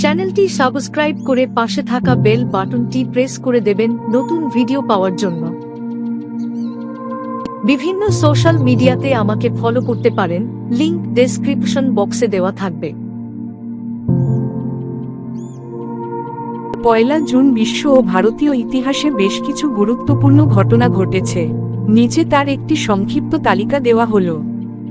চ্যানেলটি সাবস্ক্রাইব করে পাশে থাকা বেল বাটনটি প্রেস করে দেবেন নতুন ভিডিও পাওয়ার জন্য। বিভিন্ন সোশ্যাল মিডিয়াতে আমাকে ফলো করতে পারেন, লিংক ডেসক্রিপশন বক্সে দেওয়া থাকবে। পয়লা জুন বিশ্ব ও ভারতীয় ইতিহাসে বেশ কিছু গুরুত্বপূর্ণ ঘটনা ঘটেছে। নিচে তার একটি সংক্ষিপ্ত তালিকা দেওয়া হল।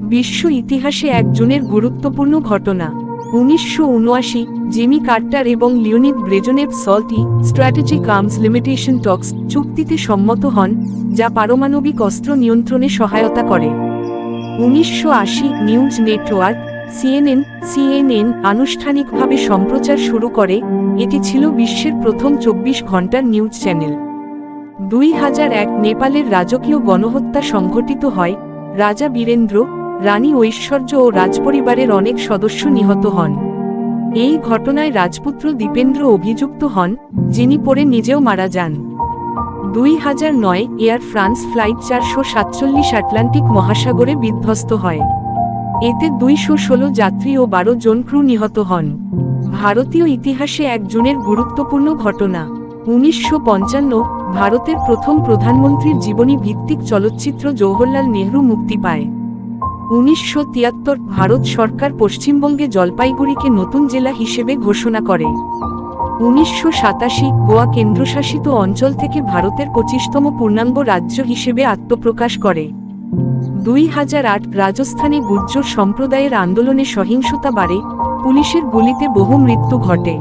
বিশ্ব ইতিহাসে এক জুনের গুরুত্বপূর্ণ ঘটনা। উনিশশো উনআশি, জেমি কার্টার এবং Leonid Brezhnev SALT, strategic arms limitation talks চুক্তিতে সম্মত হন, যা পারমাণবিক অস্ত্র নিয়ন্ত্রণে সহায়তা করে। উনিশশো আশি, নিউজ নেটওয়ার্ক, সিএনএন সিএনএন আনুষ্ঠানিকভাবে সম্প্রচার শুরু করে, এটি ছিল বিশ্বের প্রথম চব্বিশ ঘণ্টার নিউজ চ্যানেল। দুই হাজার এক, নেপালের রাজকীয় গণহত্যা সংঘটিত হয়, রাজা বীরেন্দ্র রানী ঐশ্বর্য ও রাজপরিবারের অনেক সদস্য নিহত হন। এই ঘটনায় রাজপুত্র দীপেন্দ্র অভিযুক্ত হন, যিনি পরে নিজেও মারা যান। দুই হাজার নয় এয়ার ফ্রান্স ফ্লাইট চারশো সাতচল্লিশ আটলান্টিক মহাসাগরে বিধ্বস্ত হয়। এতে দুইশো ষোলো যাত্রী ও বারো জন ক্রু নিহত হন। ভারতীয় ইতিহাসে এক জুনের গুরুত্বপূর্ণ ঘটনা। উনিশশো পঞ্চান্ন, ভারতের প্রথম প্রধানমন্ত্রীর জীবনী ভিত্তিক চলচ্চিত্র জওহরলাল নেহরু মুক্তি পায়। উনিশশো তিয়াত্তর ভারত সরকার পশ্চিমবঙ্গে জলপাইগুড়িকে নতুন জেলা হিসেবে ঘোষণা করে। উনিশশো সাতাশি গোয়া কেন্দ্রশাসিত অঞ্চল থেকে ভারতের পঁচিশতম পূর্ণাঙ্গ রাজ্য হিসেবে আত্মপ্রকাশ করে। দুই হাজার আট রাজস্থানে গুজ্জর সম্প্রদায়ের আন্দোলনে সহিংসতা বাড়ে, পুলিশের গুলিতে বহু মৃত্যু ঘটে।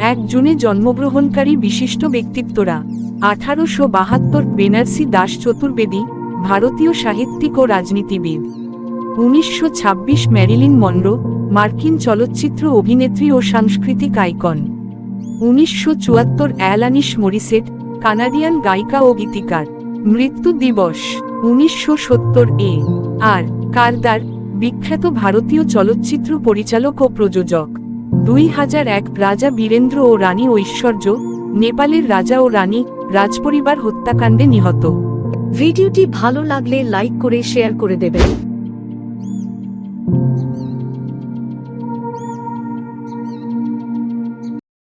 এক জুনে জন্মগ্রহণকারী বিশিষ্ট ব্যক্তিত্বরা, আঠারোশো বাহাত্তর বেনারসি দাস চতুর্বেদী, ভারতীয় সাহিত্যিক ও রাজনীতিবিদ। উনিশশো ছাব্বিশ ম্যারিলিন মনরো, মার্কিন চলচ্চিত্র অভিনেত্রী ও সাংস্কৃতিক আইকন। উনিশশো চুয়াত্তর অ্যালানিস মরিসেট, কানাডিয়ান গায়িকা ও গীতিকার। মৃত্যু দিবস, উনিশশো সত্তর এ। আর, কারদার, বিখ্যাত ভারতীয় চলচ্চিত্র পরিচালক ও প্রযোজক। দুই হাজার এক রাজা বীরেন্দ্র ও রানী ঐশ্বর্য, নেপালের রাজা ও রানী, রাজপরিবার হত্যাকাণ্ডে নিহত। ভিডিওটি ভালো লাগলে লাইক করে শেয়ার করে দেবেন।